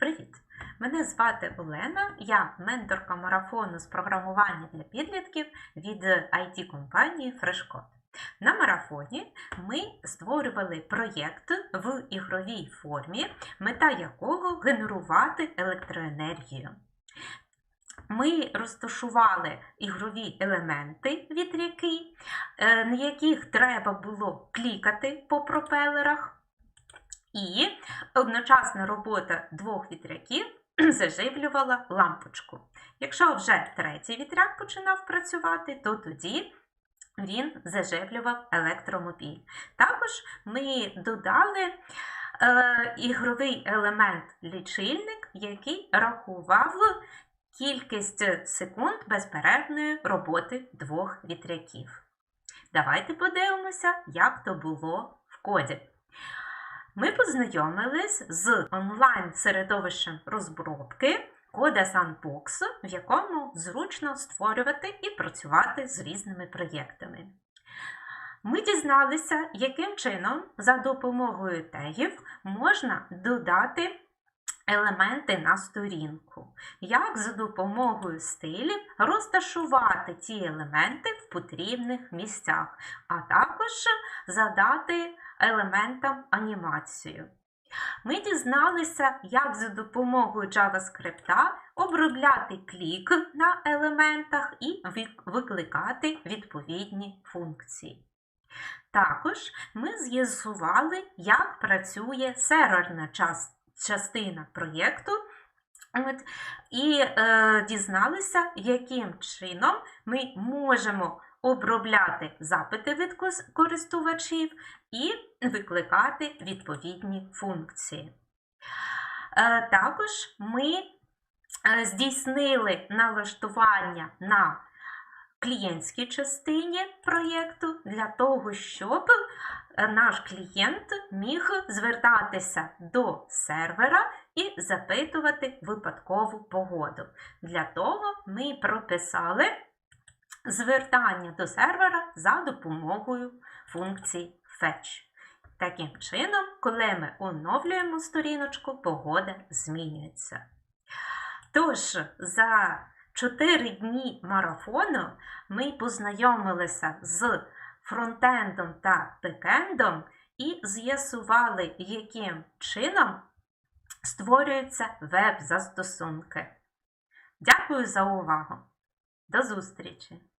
Привіт! Мене звати Олена, я менторка марафону з програмування для підлітків від it компанії FreshCode. На марафоні ми створювали проєкт в ігровій формі, мета якого генерувати електроенергію. Ми розташували ігрові елементи вітряки, е, на яких треба було клікати по пропелерах. І одночасна робота двох вітряків заживлювала лампочку. Якщо вже третій вітряк починав працювати, то тоді він заживлював електромобіль. Також ми додали е, ігровий елемент лічильник, який рахував кількість секунд безперервної роботи двох вітряків. Давайте подивимося, як то було в коді. Ми познайомились з онлайн-середовищем розробки Coda Sandbox, в якому зручно створювати і працювати з різними проєктами. Ми дізналися, яким чином за допомогою тегів можна додати елементи на сторінку, як за допомогою стилів розташувати ці елементи потрібних місцях, а також задати елементам анімацію. Ми дізналися, як за допомогою JavaScript обробляти клік на елементах і викликати відповідні функції. Також ми з'ясували, як працює серверна частина проєкту. От, І е, дізналися, яким чином ми можемо обробляти запити від користувачів і викликати відповідні функції. Е, також ми е, здійснили налаштування на клієнтській частині проєкту для того, щоб е, наш клієнт міг звертатися до сервера і запитувати випадкову погоду. Для того ми прописали звертання до сервера за допомогою функції Fetch. Таким чином, коли ми оновлюємо сторіночку, погода змінюється. Тож, за 4 дні марафону ми познайомилися з фронтендом та бекендом і з'ясували, яким чином створюються веб-застосунки. Дякую за увагу! До зустрічі!